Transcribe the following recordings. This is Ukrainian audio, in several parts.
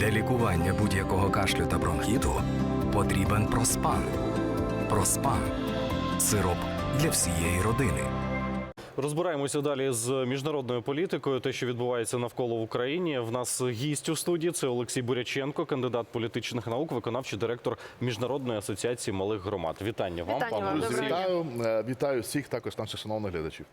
Для лікування будь-якого кашлю та бронхіту потрібен проспан. Проспан сироп для всієї родини. Розбираємося далі з міжнародною політикою. Те, що відбувається навколо в Україні. В нас гість у студії. Це Олексій Буряченко, кандидат політичних наук, виконавчий директор міжнародної асоціації малих громад. Вітання вам, Вітання пане вам. Вітаю, е, вітаю всіх, також наших шановних глядачів.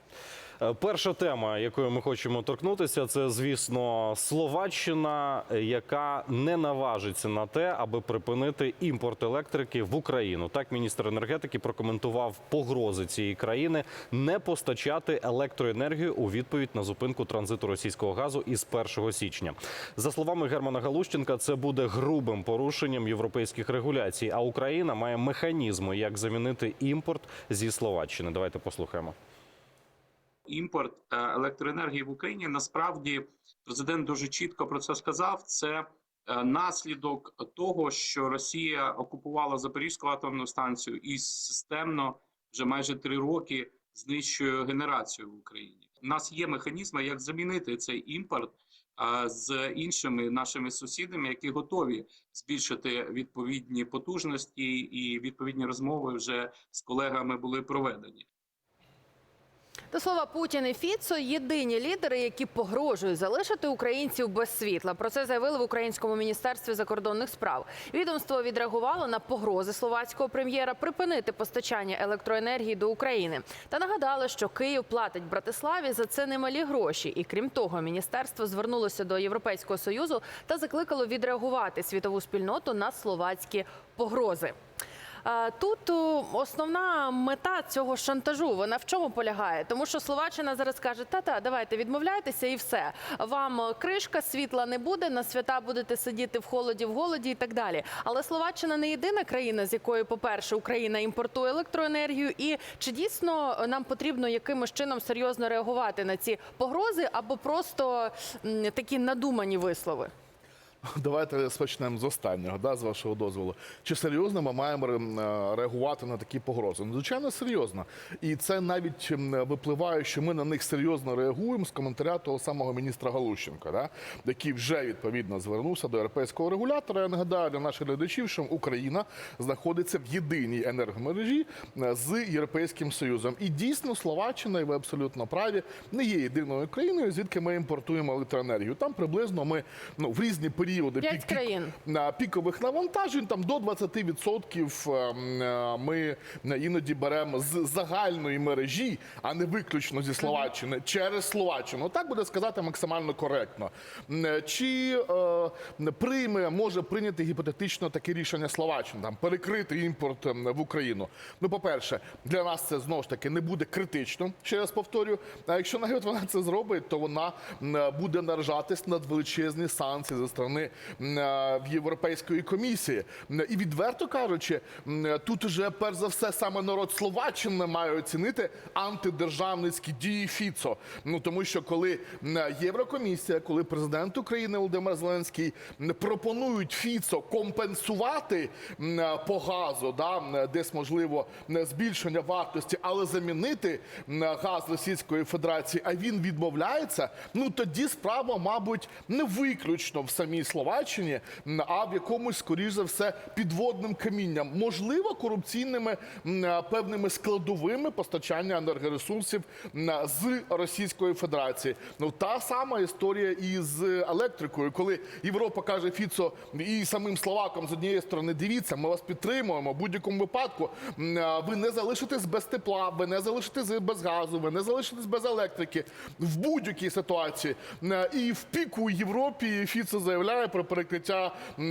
Е, Перша тема, якою ми хочемо торкнутися, це звісно Словаччина, яка не наважиться на те, аби припинити імпорт електрики в Україну. Так міністр енергетики прокоментував погрози цієї країни не постачати електроенергію у відповідь на зупинку транзиту російського газу із 1 січня. За словами Германа Галущенка, це буде грубим порушенням європейських регуляцій. А Україна має механізми, як замінити імпорт зі Словаччини. Давайте послухаємо. Імпорт е, електроенергії в Україні. Насправді президент дуже чітко про це сказав. Це е, наслідок того, що Росія окупувала Запорізьку атомну станцію і системно вже майже три роки знищує генерацію в Україні. У нас є механізми, як замінити цей імпорт е, з іншими нашими сусідами, які готові збільшити відповідні потужності, і відповідні розмови вже з колегами були проведені. До слова, Путін і Фіцо єдині лідери, які погрожують залишити українців без світла. Про це заявили в українському міністерстві закордонних справ. Відомство відреагувало на погрози словацького прем'єра припинити постачання електроенергії до України та нагадали, що Київ платить Братиславі за це немалі гроші. І крім того, міністерство звернулося до Європейського союзу та закликало відреагувати світову спільноту на словацькі погрози. Е, Тут основна мета цього шантажу вона в чому полягає? Тому що Словаччина зараз каже: та-та, давайте відмовляйтеся і все. Вам е, кришка, світла не буде, на свята будете сидіти в холоді, в голоді і так далі. Але Словаччина не єдина країна, з якої, по-перше, Україна імпортує електроенергію. І чи дійсно нам потрібно якимось чином серйозно реагувати на ці погрози або просто такі надумані вислови? Давайте почнемо з останнього, да, з вашого дозволу. Чи серйозно ми маємо е, реагувати на такі погрози? Ну, звичайно, серйозно. І це навіть випливає, що ми на них серйозно реагуємо з коментаря того самого міністра Галущенка, да, який вже відповідно звернувся до європейського регулятора. Я нагадаю для наших глядачів, що Україна знаходиться в єдиній енергомережі е, з Європейським Союзом. І дійсно Словаччина, і ви абсолютно праві, не є єдиною країною, звідки ми імпортуємо електроенергію. Там приблизно ми ну, в різні періоди пік- країн. пікових навантажень там до 20% ем, е, ми іноді беремо з загальної мережі, а не виключно зі Словаччини через Словаччину. Так буде сказати максимально коректно. Е, Чи е, прийме може прийняти гіпотетично таке рішення Словаччина там перекрити імпорт ем, в Україну? Ну, по-перше, для нас це знову ж таки не буде критично. Ще раз повторю. А якщо навіть вона це зробить, то вона е, буде наражатись на величезні санкції зі сторони м, е, Європейської комісії. І відверто кажучи, тут уже перш за все саме народ Словаччини має оцінити антидержавницькі дії Фіцо. Ну тому що коли Єврокомісія, коли президент України Володимир Зеленський пропонують Фіцо компенсувати по газу, да, десь можливо збільшення вартості, але замінити газ Російської Федерації, а він відмовляється. Ну тоді справа, мабуть, не виключно в самій Словаччині, а в якомусь, скоріш за все, підводним камінням, можливо, корупційними певними складовими постачання енергоресурсів з Російської Федерації. Ну та сама історія і з електрикою, коли Європа каже Фіцо і самим словакам з однієї сторони, дивіться, ми вас підтримуємо. В будь-якому випадку ви не залишитесь без тепла, ви не залишитесь без газу, ви не залишитесь без електрики в будь-якій ситуації. І в піку Європі Фіцо заявляє про перекриття е,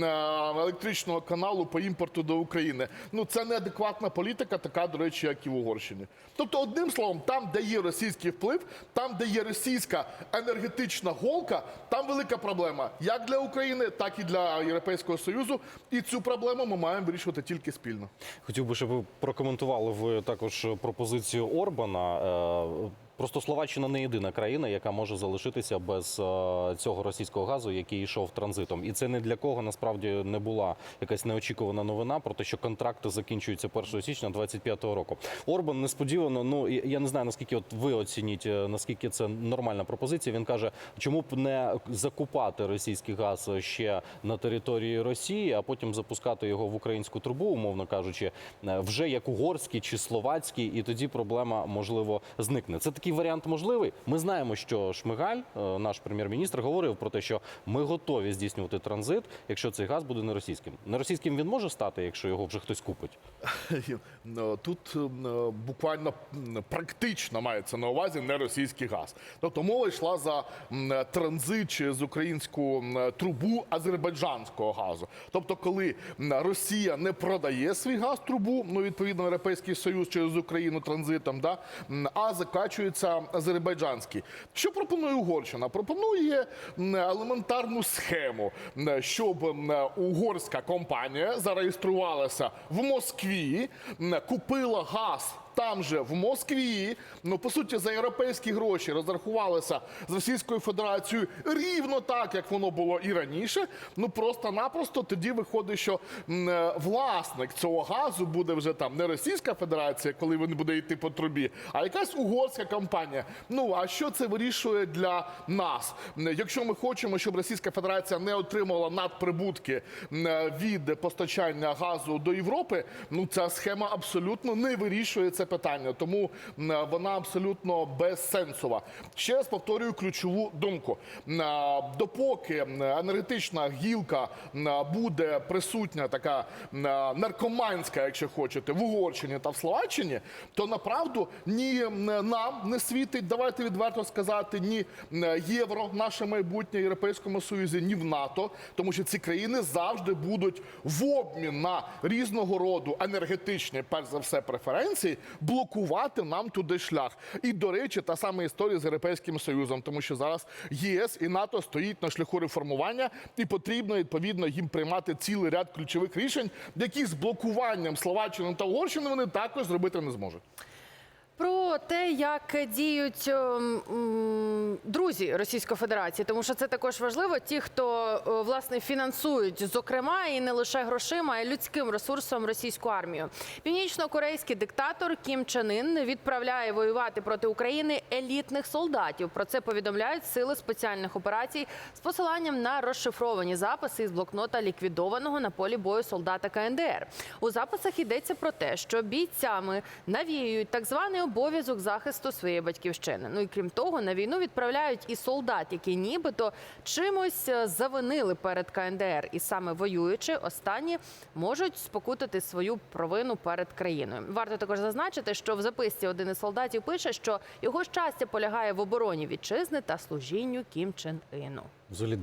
електричного каналу по імпорту до України. Ну це неадекватна політика, така, до речі, як і в Угорщині. Тобто, одним словом, там, де є російський вплив, там, де є російська енергетична голка, там велика проблема як для України, так і для Європейського Союзу. І цю проблему ми маємо вирішувати тільки спільно. Хотів би, щоб ви прокоментували ви також пропозицію Орбана. Просто Словаччина не єдина країна, яка може залишитися без е, цього російського газу, який йшов транзитом. І це не для кого насправді не була якась неочікувана новина про те, що контракти закінчуються 1 січня 25-го року. Орбан несподівано. Ну я не знаю наскільки от ви оцініть, е, наскільки це нормальна пропозиція. Він каже, чому б не закупати російський газ ще на території Росії, а потім запускати його в українську трубу, умовно кажучи, е, вже як угорський чи словацький, і тоді проблема можливо зникне. Це такий варіант можливий. Ми знаємо, що Шмигаль, е, наш прем'єр-міністр, говорив про те, що ми готові здійснювати транзит, якщо цей газ буде не російським. Не російським він може стати, якщо його вже хтось купить. Ну, Тут е, буквально практично мається на увазі не російський газ. Тобто мова йшла за транзит через українську трубу азербайджанського газу. Тобто, коли Росія не продає свій газ трубу, ну відповідно Європейський Союз через Україну транзитом, да, а закачується азербайджанський. Що пропонує Угорщина? Пропонує елементарну схему, щоб угорська компанія зареєструвалася в Москві, купила газ. Там же в Москві, ну по суті, за європейські гроші розрахувалися з Російською Федерацією рівно так, як воно було і раніше. Ну просто-напросто тоді виходить, що е, власник цього газу буде вже там не Російська Федерація, коли він буде йти по трубі, а якась угорська компанія. Ну а що це вирішує для нас? Якщо ми хочемо, щоб Російська Федерація не отримувала надприбутки е, від постачання газу до Європи, ну ця схема абсолютно не вирішує це питання, тому вона абсолютно безсенсова. Ще раз повторюю ключову думку: допоки енергетична гілка м, буде присутня, така наркоманська, якщо хочете, в Угорщині та в Словаччині, то направду ні нам не світить. Давайте відверто сказати, ні євро, наше майбутнє Європейському Союзі, ні в НАТО, тому що ці країни завжди будуть в обмін на різного роду енергетичні, перш за все, преференції, блокувати нам туди шлях. І до речі, та сама історія з Європейським Союзом, тому що зараз ЄС і НАТО стоїть на шляху реформування, і потрібно відповідно їм приймати цілий ряд ключових рішень, які з блокуванням Словаччини та Угорщини вони також зробити не зможуть. Про те, як діють ем, друзі Російської Федерації, тому що це також важливо. Ті, хто е, власне фінансують, зокрема, і не лише грошима, а й людським ресурсом російську армію. Північно-корейський диктатор Кім Чен Ін відправляє воювати проти України елітних солдатів. Про це повідомляють сили спеціальних операцій з посиланням на розшифровані записи із блокнота ліквідованого на полі бою солдата КНДР. У записах йдеться про те, що бійцями навіюють так званий обов'язок захисту своєї батьківщини. Ну і крім того, на війну відправляють і солдат, які нібито чимось е, завинили перед КНДР, і саме воюючи, останні можуть спокутати свою провину перед країною. Варто також зазначити, що в записці один із солдатів пише, що його щастя полягає в обороні вітчизни та служінню Кім Чен Іну. Взагалі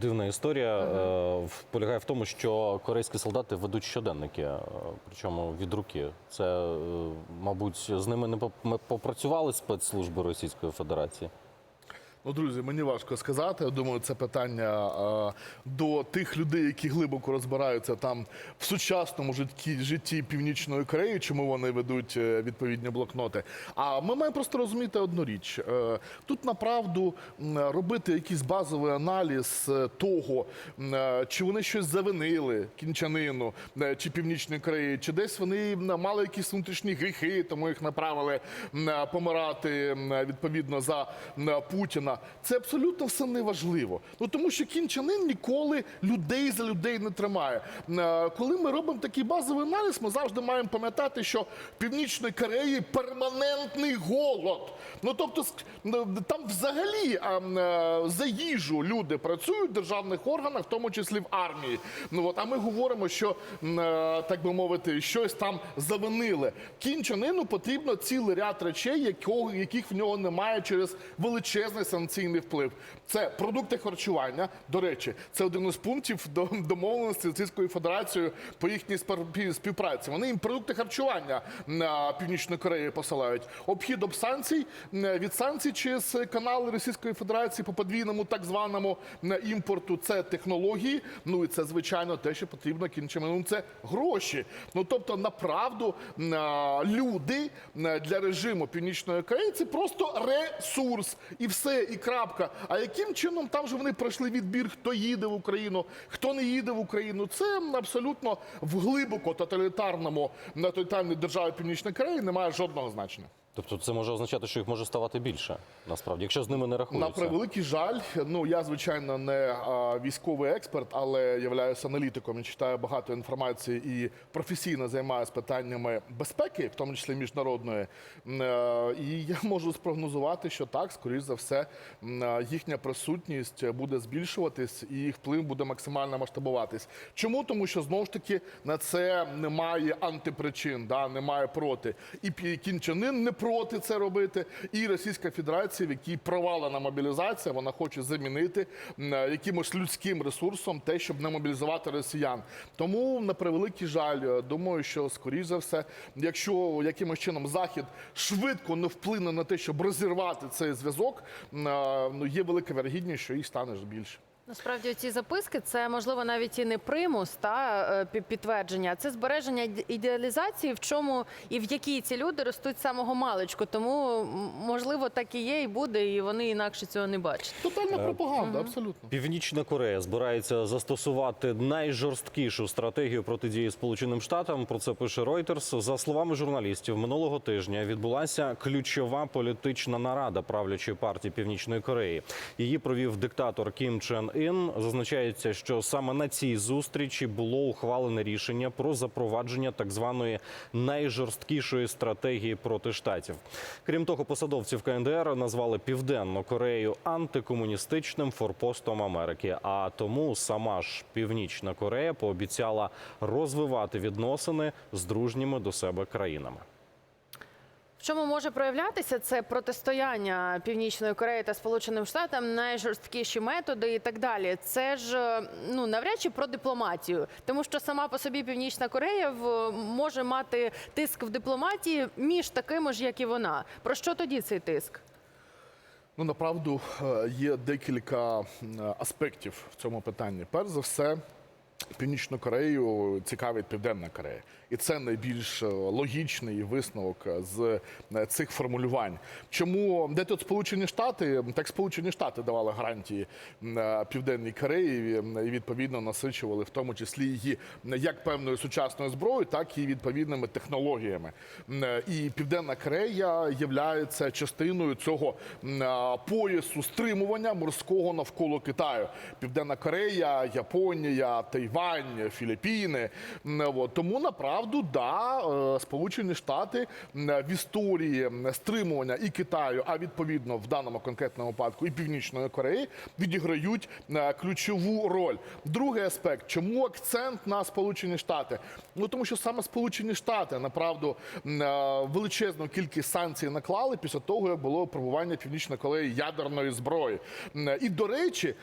дивна історія е, в- полягає в тому, що корейські солдати ведуть щоденники, е, причому від руки. Це, е, мабуть, з ними не поп- попрацювали спецслужби Російської Федерації. Ну, друзі, мені важко сказати. Я думаю, це питання е, до тих людей, які глибоко розбираються там в сучасному житті, житті Північної Кореї, чому вони ведуть е, відповідні блокноти. А ми маємо просто розуміти одну річ: Е, тут направду робити якийсь базовий аналіз е, того, чи вони щось завинили кінчанину чи Північної Кореї, чи десь вони мали якісь внутрішні гріхи, тому їх направили помирати відповідно за Путіна. Це абсолютно все неважливо. Ну тому що Кім Чен ніколи людей за людей не тримає. Е, Коли ми робимо такий базовий аналіз, ми завжди маємо пам'ятати, що в Північної Кореї перманентний голод. Ну тобто, ну, там взагалі м, е, за їжу люди працюють в державних органах, в тому числі в армії. Ну от, а ми говоримо, що е, так би мовити, щось там завинили. Ыну потрібно цілий ряд речей, якого, яких в нього немає через величезний санкційний вплив. Це продукти харчування. До речі, це один із пунктів до домовленості з Російською Федерацією по їхній співпраці. Вони їм продукти харчування на Північну Корею посилають. Обхід об санкцій від санкцій через канали Російської Федерації по подвійному так званому імпорту. Це технології. Ну і це звичайно те, що потрібно кінчим. Це гроші. Ну тобто, направду люди для режиму Північної Кореї це просто ресурс і все, і крапка. А яким чином там же вони пройшли відбір, хто їде в Україну, хто не їде в Україну? Це абсолютно в глибоко тоталітарному на тоталітарній державі Північної Кореї немає жодного значення. Тобто це може означати, що їх може ставати більше, насправді, якщо з ними не На превеликий жаль, ну я звичайно не а, військовий експерт, але являюся аналітиком і читаю багато інформації і професійно займаюся питаннями безпеки, в тому числі міжнародної. Е, І я можу спрогнозувати, що так, скоріш за все, е, їхня присутність буде збільшуватись і їх вплив буде максимально масштабуватись. Чому? Тому що знову ж таки на це немає антипричин, да, немає проти. І Ын не проти це робити, і Російська Федерація, в якій провалена мобілізація, вона хоче замінити е, якимось людським ресурсом те, щоб не мобілізувати росіян. Тому на превеликий жаль, е, думаю, що скоріш за все, якщо якимось чином захід швидко не вплине на те, щоб розірвати цей зв'язок, е, ну є велика вірогідність, що їх стане ж більше. Насправді ці записки це можливо навіть і не примус та е, підтвердження, це збереження ідеалізації, в чому і в якій ці люди ростуть самого маличку. Тому можливо так і є, і буде, і вони інакше цього не бачать. Тотальна пропаганда, абсолютно. Північна Корея збирається застосувати найжорсткішу стратегію протидії Сполученим Штатам. Про це пише Reuters. За словами журналістів, минулого тижня відбулася ключова політична нарада правлячої партії Північної Кореї. Її провів диктатор Кім Чен Ін. Зазначається, що саме на цій зустрічі було ухвалене рішення про запровадження так званої найжорсткішої стратегії проти штатів. Крім того, посадовці в КНДР назвали Південну Корею антикомуністичним форпостом Америки. А тому сама ж Північна Корея пообіцяла розвивати відносини з дружніми до себе країнами. В чому може проявлятися це протистояння Північної Кореї та Сполученим Штатам, найжорсткіші методи і так далі. Це ж е, ну навряд чи про дипломатію, тому що сама по собі Північна Корея в може мати тиск в дипломатії між такими ж, як і вона. Про що тоді цей тиск? Ну, направду е, є декілька аспектів в цьому питанні. Перш за все, Північну Корею цікавить Південна Корея. І це найбільш е, логічний висновок е, з е, цих формулювань. Чому де тут Сполучені Штати? Так Сполучені Штати давали гарантії Південній Кореї і відповідно насичували в тому числі її як певною сучасною зброєю, так і відповідними технологіями. І Південна Корея є частиною цього поясу стримування морського навколо Китаю. Південна Корея, Японія, Тайвань, Філіппіни. М, от. Тому направду да, е, Сполучені Штати в історії стримування і Китаю, а відповідно в даному конкретному випадку і Північної Кореї відіграють е, ключову роль. Другий аспект, чому акцент на Сполучені Штати? Ну тому що саме Сполучені Штати направду е, величезну кількість санкцій наклали після того, як було пробування Північної Кореї ядерної зброї. І до речі,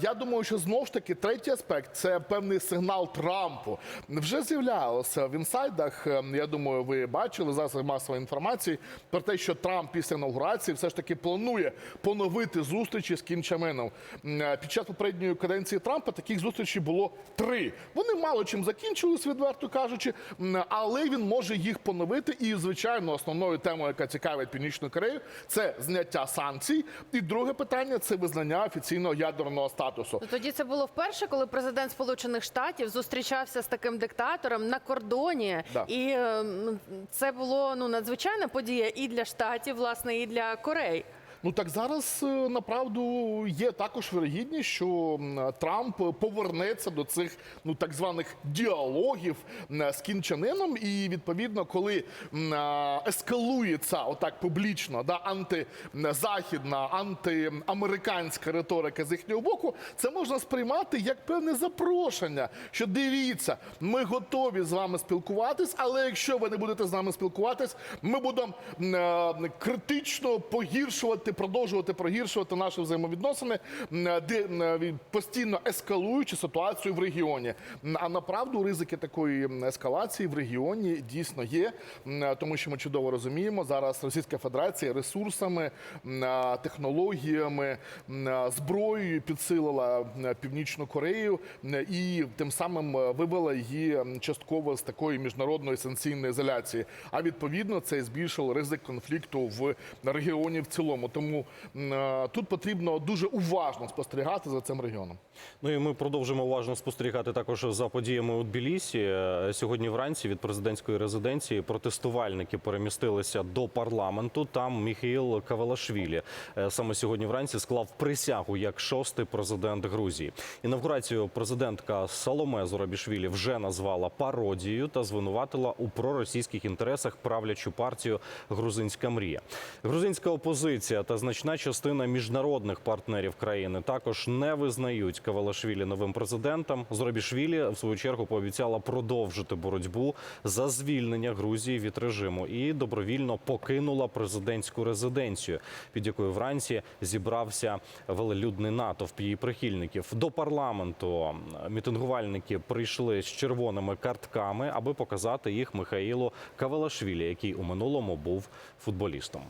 я думаю, що знов ж таки третій аспект це певний сигнал Трампу. Вже з'являлося в інсайдах. е, Я думаю, ви бачили засоби масової інформації про те, що Трамп після інаугурації все ж таки планує поновити зустрічі з Кім Чен Ыном. Е, Під час попередньої каденції Трампа таких зустрічей було три. Вони мало чим закінчились, відверто кажучи, але він може їх поновити. І, звичайно, основною темою, яка цікавить Північну Корею, це зняття санкцій. І друге питання це визнання офіційного ядерного статусу. Ну, тоді це було вперше, коли президент Сполучених Штатів зустрічався з таким диктатором на кордоні, Да. і е, це було ну надзвичайна подія і для штатів, власне, і для Кореї. Ну так зараз е, направду є також вирогідність, що Трамп повернеться до цих ну так званих діалогів з Ыном. І відповідно, коли ескалується отак публічно, да антизахідна, антиамериканська риторика з їхнього боку, це можна сприймати як певне запрошення. Що дивіться, ми готові з вами спілкуватись, але якщо ви не будете з нами спілкуватись, ми будемо е, критично погіршувати продовжувати прогіршувати наші взаємовідносини, де постійно ескалуючи ситуацію в регіоні. А направду ризики такої ескалації в регіоні дійсно є, тому що ми чудово розуміємо, зараз Російська Федерація ресурсами, технологіями, зброєю підсилила Північну Корею і тим самим е, вивела її частково з такої міжнародної санкційної ізоляції. А відповідно це збільшило ризик конфлікту в регіоні в цілому. Тому м, а, тут потрібно дуже уважно спостерігати за цим регіоном. Ну і ми продовжимо уважно спостерігати також за подіями у Тбілісі. Е, Сьогодні вранці від президентської резиденції протестувальники перемістилися до парламенту. Там Міхаїл Кавалашвілі е, саме сьогодні вранці склав присягу як шостий президент Грузії. Інавгурацію президентка Саломе Зорабішвілі вже назвала пародією та звинуватила у проросійських інтересах правлячу партію Грузинська мрія. Грузинська опозиція та значна частина міжнародних партнерів країни також не визнають Кавалашвілі новим президентом. Зорабішвілі в свою чергу пообіцяла продовжити боротьбу за звільнення Грузії від режиму і добровільно покинула президентську резиденцію, під якою вранці зібрався велелюдний натовп її прихильників. До парламенту мітингувальники прийшли з червоними картками, аби показати їх Михаїлу Кавалашвілі, який у минулому був футболістом.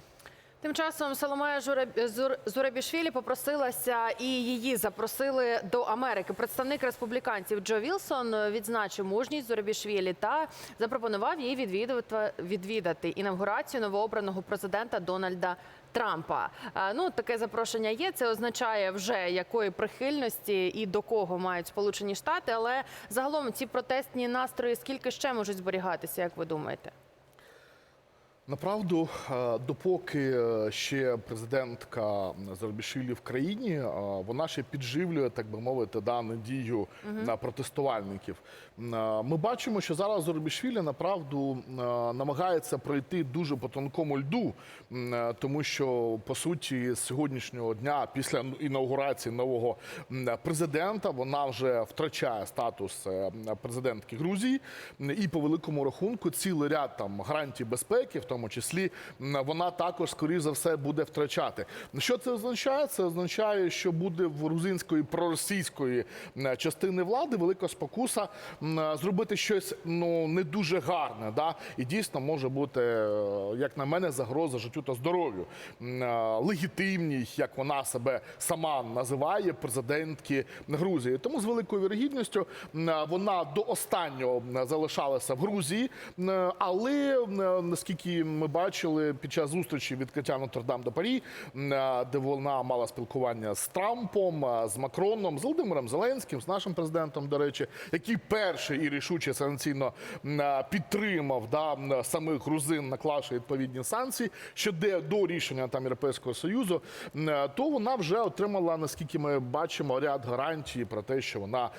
Тим часом Соломея Зурабішвілі попросилася і її запросили до Америки. Представник республіканців Джо Вілсон відзначив мужність Зурабішвілі та запропонував їй відвідувати відвідати інавгурацію новообраного президента Дональда. Трампа ну таке запрошення є. Це означає вже якої прихильності і до кого мають Сполучені Штати. Але загалом ці протестні настрої скільки ще можуть зберігатися, як ви думаєте? Направду, е, допоки е, ще президентка Зарбішвілі в країні, е, вона ще підживлює, так би мовити, да, надію на протестувальників. Ми бачимо, що зараз Зорбішвілі направду намагається пройти дуже по тонкому льду, тому що по суті з сьогоднішнього дня, після інаугурації нового президента, вона вже втрачає статус президентки Грузії, і по великому рахунку цілий ряд там гарантій безпеки, в тому числі вона також скоріш за все буде втрачати. Що це означає? Це означає, що буде в грузинської проросійської частини влади велика спокуса зробити щось ну не дуже гарне. Да? І дійсно може бути, е, як на мене, загроза життю та здоров'ю. Е, Легітимній, як вона себе сама називає, президентки Грузії. Тому з великою вірогідністю вона до останнього залишалася в Грузії, але наскільки ми бачили під час зустрічі відкриття Нотр-Дам до Парі, де вона мала спілкування з Трампом, з Макроном, з Володимиром Зеленським, з нашим президентом, до речі, який перший і рішуче санкційно м, підтримав да, самих грузин, наклавши відповідні санкції, що де до рішення там Європейського союзу, то вона вже отримала, наскільки ми бачимо, ряд гарантій про те, що вона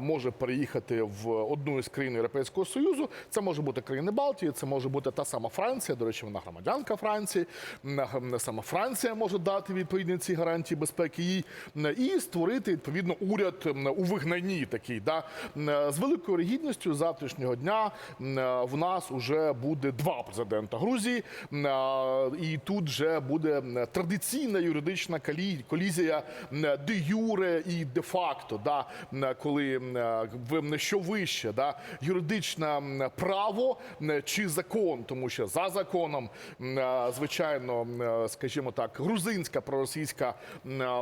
може переїхати в одну із країн Європейського союзу. Це може бути країни Балтії, це може бути та сама Франція. До речі, вона громадянка Франції. Сама Франція може дати відповідні ці гарантії безпеки їй і створити відповідно уряд у вигнанні такий. Да? З великою регідністю завтрашнього дня в нас вже буде два президента Грузії, і тут вже буде традиційна юридична колізія де юре і де факто. Да? Коли що вище, да? юридичне право чи закон, тому що за законом, звичайно, м, скажімо так, грузинська проросійська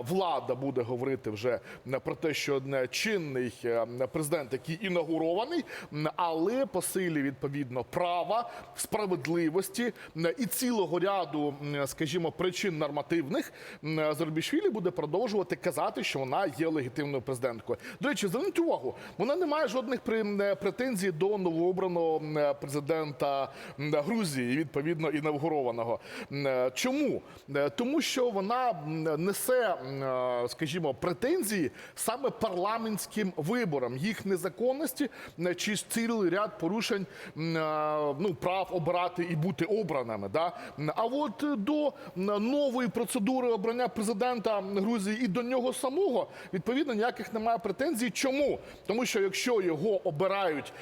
влада буде говорити вже про те, що чинний е, президент, який інаугурований, але по силі відповідно права, справедливості і цілого ряду, скажімо, причин нормативних, Зорбішвілі буде продовжувати казати, що вона є легітимною президенткою. До речі, зверніть увагу, вона не має жодних претензій до новообраного президента м, Грузії, відповідно інавгурованого. Чому? Е, Тому що вона несе, е, скажімо, претензії саме парламентським виборам, їх незаконності чи цілий ряд порушень е, ну, прав обирати і бути обраними. Да? А от е, до нової процедури обрання президента Грузії і до нього самого відповідно ніяких немає претензій. Чому? Тому що якщо його обирають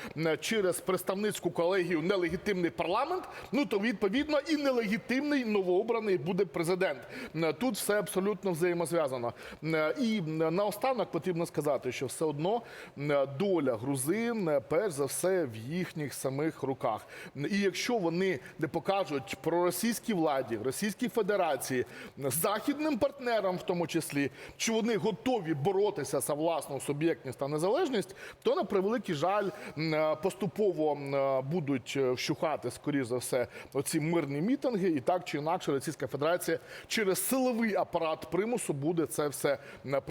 через представницьку колегію нелегітимний парламент, ну Ну то відповідно і нелегітимний новообраний буде президент. Е, Тут все абсолютно взаємозв'язано. Е, І наостанок потрібно сказати, що все одно е, доля грузин, е, перш за все, в їхніх самих руках. І якщо вони не покажуть проросійській владі, Російській Федерації, західним партнерам, в тому числі, що вони готові боротися за власну суб'єктність та незалежність, то на превеликий жаль е, поступово е, будуть е, вщухати, скоріш за все, оці мирні мітинги, і так чи інакше Російська Федерація через силовий апарат примусу буде це все м,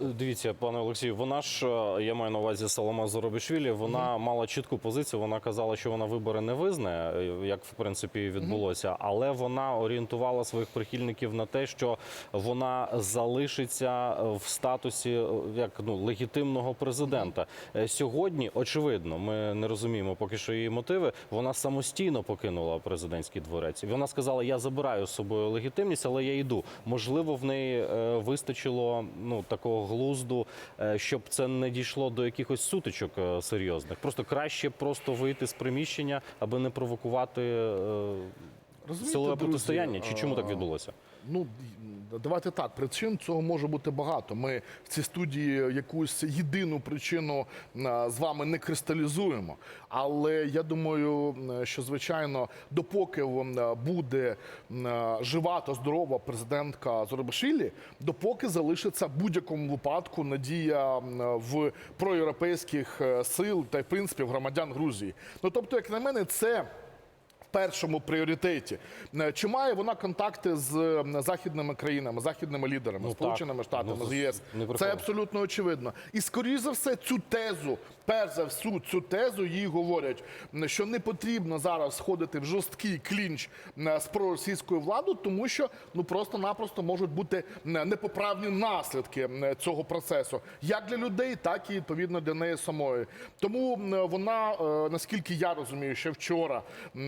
Ну, дивіться, пане Олексію, вона ж е, я маю на увазі Салома Зоробішвілі. Вона мала чітку позицію. Вона казала, що вона вибори не визнає, е, як в принципі відбулося, але вона орієнтувала своїх прихильників на те, що вона залишиться е, в статусі е, як ну легітимного президента. Е, Сьогодні, очевидно, ми не розуміємо поки що її мотиви. Вона самостійно покинула президентський дворець. І Вона сказала: Я забираю з собою легітимність, але я йду. Можливо, в неї е, вистачило ну такого глузду, е, щоб це не дійшло до якихось сутичок е, серйозних. Просто краще просто вийти з приміщення, аби не провокувати силове протистояння. Чи чому так відбулося? Ну давайте так. Причин цього може бути багато. Ми в цій студії якусь єдину причину з вами не кристалізуємо. Але я думаю, що звичайно, допоки вона буде жива та здорова президентка Зорбашвілі, допоки залишиться в будь-якому випадку надія в проєвропейських е, сил та в принципі в громадян Грузії. Ну тобто, як на мене, це першому пріоритеті. Е, Чи має вона контакти з західними країнами, західними лідерами, Ну, Сполученими так. Штатами, Ну, з ЄС? Це абсолютно очевидно. І скоріш за все, цю тезу, перш за всю цю тезу їй говорять, що не потрібно зараз сходити в жорсткий клінч м, з проросійською владою, тому що ну просто-напросто можуть бути непоправні наслідки цього процесу, як для людей, так і відповідно для неї самої. Тому вона, е, наскільки я розумію, ще вчора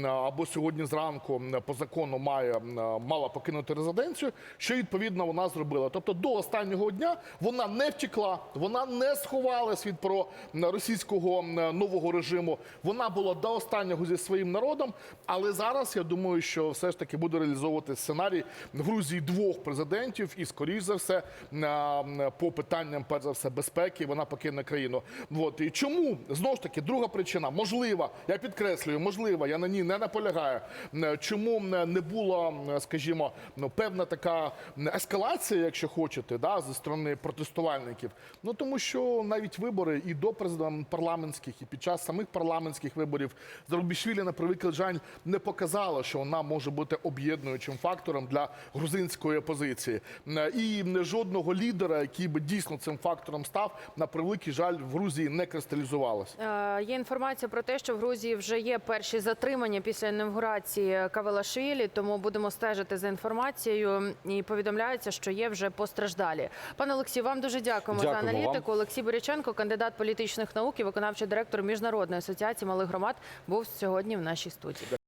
або сьогодні зранку по закону має мала покинути резиденцію, що відповідно вона зробила. Тобто до останнього дня вона не втекла, вона не сховалась від про м, російського нового режиму. Вона була до останнього зі своїм народом. Але зараз я думаю, що все ж таки буде реалізовувати сценарій в Грузії двох президентів, і скоріш за все по питанням перш за все безпеки вона покине країну. От і чому знову ж таки друга причина можлива, я підкреслюю, можлива, я на ній не наполягаю. Чому не була, скажімо, ну певна така ескалація, якщо хочете, да, зі сторони протестувальників? Ну тому що навіть вибори і до президент парламентських, і під час самих парламентських виборів Зарубішвілі на превеликий жаль не показала, що вона може бути об'єднуючим фактором для грузинської опозиції. І жодного лідера, який би дійсно цим фактором став, на превеликий жаль в Грузії не кристалізувалося. Е, Є інформація про те, що в Грузії вже є перші затримання після інавгурації Кавелашвілі, тому будемо стежити за інформацією. І повідомляється, що є вже постраждалі. Пане Олексію, вам дуже дякуємо, Дякуємо за вам. аналітику. Олексій Боряченко, кандидат політичних наук і виконавчий директор міжнародної асоціації малих громад, був сьогодні в нашій студії.